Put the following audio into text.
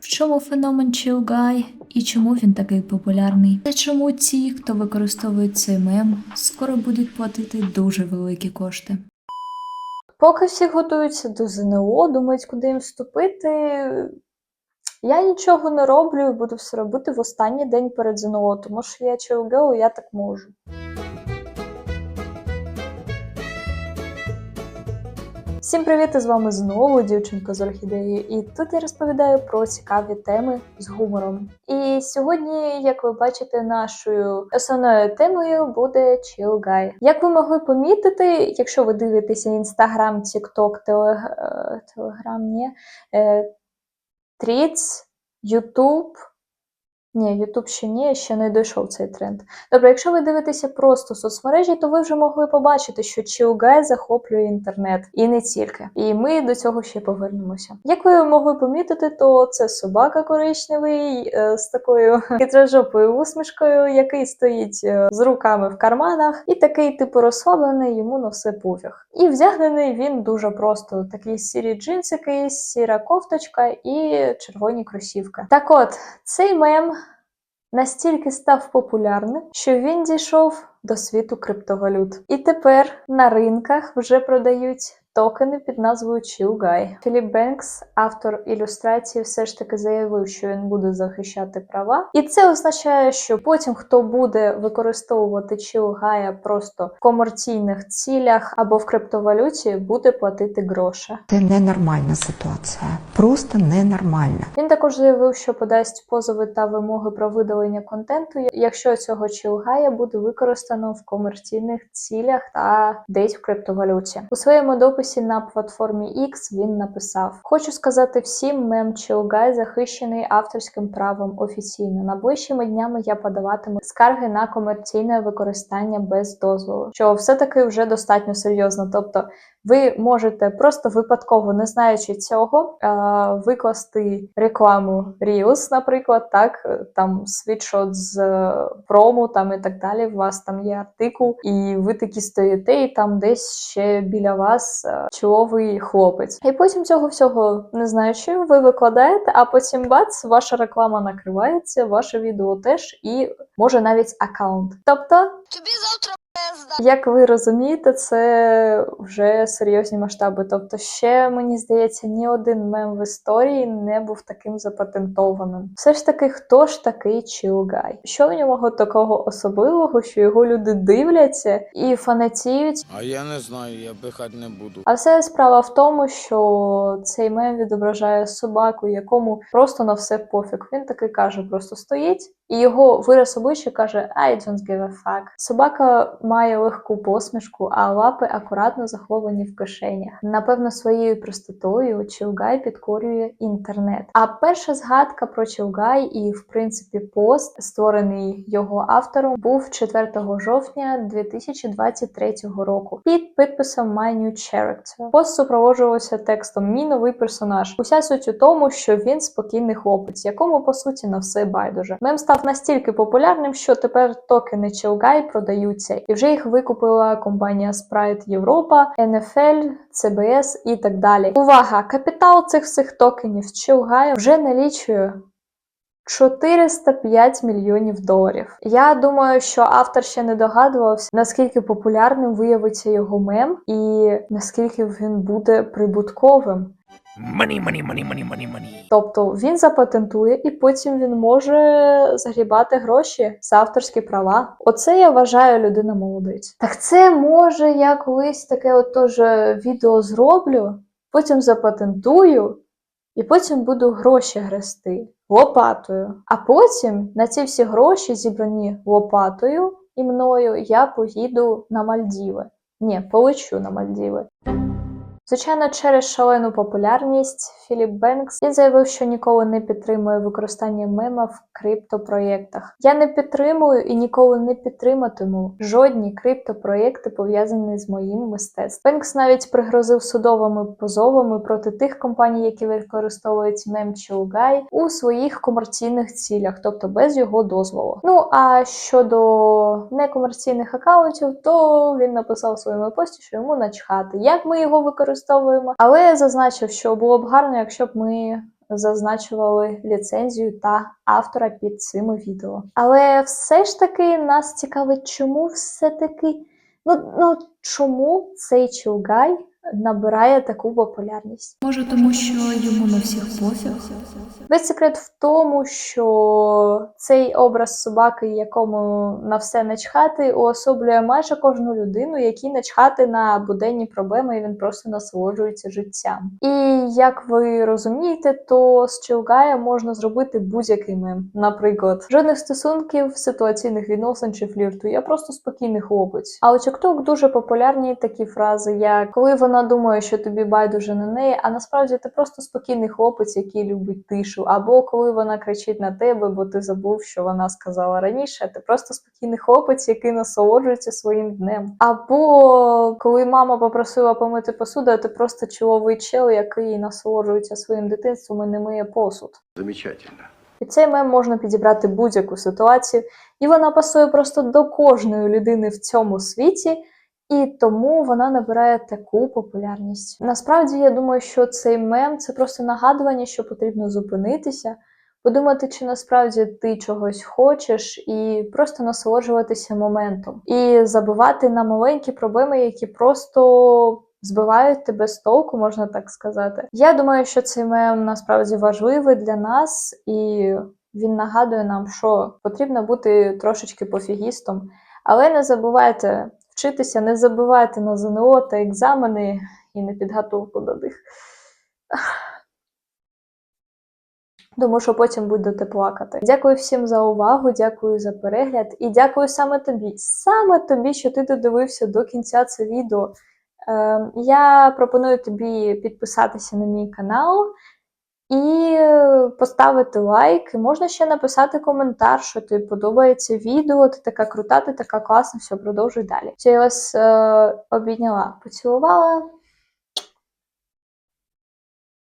В чому феномен Chill Guy і чому він такий популярний? Та чому ті, хто використовує цей мем, скоро будуть платити дуже великі кошти? Поки всі готуються до ЗНО, думають, куди їм вступити. Я нічого не роблю і буду все робити в останній день перед ЗНО, тому що я chill я так можу. Всім привіт! З вами знову дівчинка з орхідеєю, і тут я розповідаю про цікаві теми з гумором. І сьогодні, як ви бачите, нашою основною темою буде Chill. Як ви могли помітити, якщо ви дивитеся Інстаграм, Тікток, Телеграм, ні, е, Тріц, Ютуб. Ні, Ютуб ще ні, ще не дійшов цей тренд. Добре, якщо ви дивитеся просто соцмережі, то ви вже могли побачити, що Чилгай захоплює інтернет і не тільки. І ми до цього ще повернемося. Як ви могли помітити, то це собака коричневий е, з такою хитрожопою усмішкою, який стоїть е, з руками в карманах, і такий типу розслаблений, йому на все пофіг. І вдягнений він дуже просто: такі сірі джинсики, сіра кофточка і червоні кросівки. Так от, цей мем настільки став популярним, що він дійшов до світу криптовалют. І тепер на ринках вже продають токени під назвою Чилгай. Філіп Бенкс, автор ілюстрації, все ж таки заявив, що він буде захищати права. І це означає, що потім, хто буде використовувати Чилгая просто в комерційних цілях або в криптовалюті, буде платити гроші. Це ненормальна ситуація, просто ненормальна. Він також заявив, що подасть позови та вимоги про видалення контенту, якщо цього чилгая буде використано в комерційних цілях та десь в криптовалюті. У своєму дописі на платформі X він написав: Хочу сказати всім, мем Чилгай захищений авторським правом офіційно. Найближчими днями я подаватиму скарги на комерційне використання без дозволу, що все таки вже достатньо серйозно. Тобто ви можете просто випадково, не знаючи цього, е, викласти рекламу Reels, наприклад, так, е, там світшот з е, прому там і так далі. У вас там є артикул, і ви такі стоїте, і там десь ще біля вас чоловий хлопець. І потім цього всього не знаючи, ви викладаєте, а потім бац, ваша реклама накривається, ваше відео теж, і може навіть аккаунт. Тобто. Тобі завтра. Як ви розумієте, це вже серйозні масштаби. Тобто, ще мені здається, ні один мем в історії не був таким запатентованим. Все ж таки, хто ж такий Чилгай? Що в нього такого особливого, що його люди дивляться і фанатіють? А я не знаю, я пихати не буду. А все справа в тому, що цей мем відображає собаку, якому просто на все пофіг. Він таки каже, просто стоїть, і його вираз обличчя каже I don't give a fuck. Собака має легку посмішку, а лапи акуратно заховані в кишенях. Напевно, своєю простотою Чилгай підкорює інтернет. А перша згадка про Чилгай і, в принципі, пост, створений його автором, був 4 жовтня 2023 року під підписом My New Character. Пост супроводжувався текстом Мій новий персонаж. Уся суть у тому, що він спокійний хлопець, якому по суті на все байдуже. Мем став настільки популярним, що тепер токени Чилгай продаються, і вже їх викупила компанія Sprite Європа, NFL, CBS і так далі. Увага! Капітал цих всіх токенів Чилгай вже налічує 405 мільйонів доларів. Я думаю, що автор ще не догадувався, наскільки популярним виявиться його мем, і наскільки він буде прибутковим. Money, money, money, money, money, money. Тобто він запатентує, і потім він може загрібати гроші за авторські права. Оце я вважаю людина молодець. Так це може я колись таке от теж відео зроблю, потім запатентую, і потім буду гроші грести лопатою. А потім на ці всі гроші, зібрані лопатою і мною, я поїду на Мальдіви. Ні, полечу на Мальдіви. Звичайно, через шалену популярність Філіп Бенкс він заявив, що ніколи не підтримує використання мема в криптопроєктах. Я не підтримую і ніколи не підтриматиму жодні криптопроєкти, пов'язані з моїм мистецтвом. Бенкс навіть пригрозив судовими позовами проти тих компаній, які використовують мем Чилгай у своїх комерційних цілях, тобто без його дозволу. Ну а щодо некомерційних акаунтів, то він написав в своєму пості, що йому начхати. Як ми його використовуємо? Використовуємо. Але я зазначив, що було б гарно, якщо б ми зазначували ліцензію та автора під цими відео. Але все ж таки нас цікавить, чому все-таки. Ну, ну чому цей чулгай набирає таку популярність? Може, тому що йому на всіх пофіг? Весь секрет в тому, що цей образ собаки, якому на все начхати, уособлює майже кожну людину, якій начхати на буденні проблеми, і він просто насолоджується життям. І як ви розумієте, то з Чилгая можна зробити будь-який мем. Наприклад, жодних стосунків, ситуаційних відносин чи флірту. Я просто спокійний хлопець. А у TikTok дуже популярні такі фрази, як коли вона думає, що тобі байдуже на неї, а насправді ти просто спокійний хлопець, який любить тишу, або коли вона кричить на тебе, бо ти забув, що вона сказала раніше. Ти просто спокійний хлопець, який насолоджується своїм днем. Або коли мама попросила помити посуду, а ти просто чоловий чел, який насолоджується своїм дитинством і не миє посуд. Замечательно. І цей мем можна підібрати будь-яку ситуацію, і вона пасує просто до кожної людини в цьому світі, і тому вона набирає таку популярність. Насправді, я думаю, що цей мем це просто нагадування, що потрібно зупинитися, подумати, чи насправді ти чогось хочеш, і просто насолоджуватися моментом, і забувати на маленькі проблеми, які просто. Збивають тебе з толку, можна так сказати. Я думаю, що цей мем насправді важливий для нас, і він нагадує нам, що потрібно бути трошечки пофігістом. Але не забувайте вчитися, не забувайте на ЗНО та екзамени і на підготовку до них. Тому що потім будете плакати. Дякую всім за увагу, дякую за перегляд і дякую саме тобі. Саме тобі, що ти додивився до кінця це відео. Е, я пропоную тобі підписатися на мій канал і поставити лайк. І можна ще написати коментар, що тобі подобається відео, ти така крута, ти така класна, все, продовжуй далі. Все, я вас е, обійняла, поцілувала.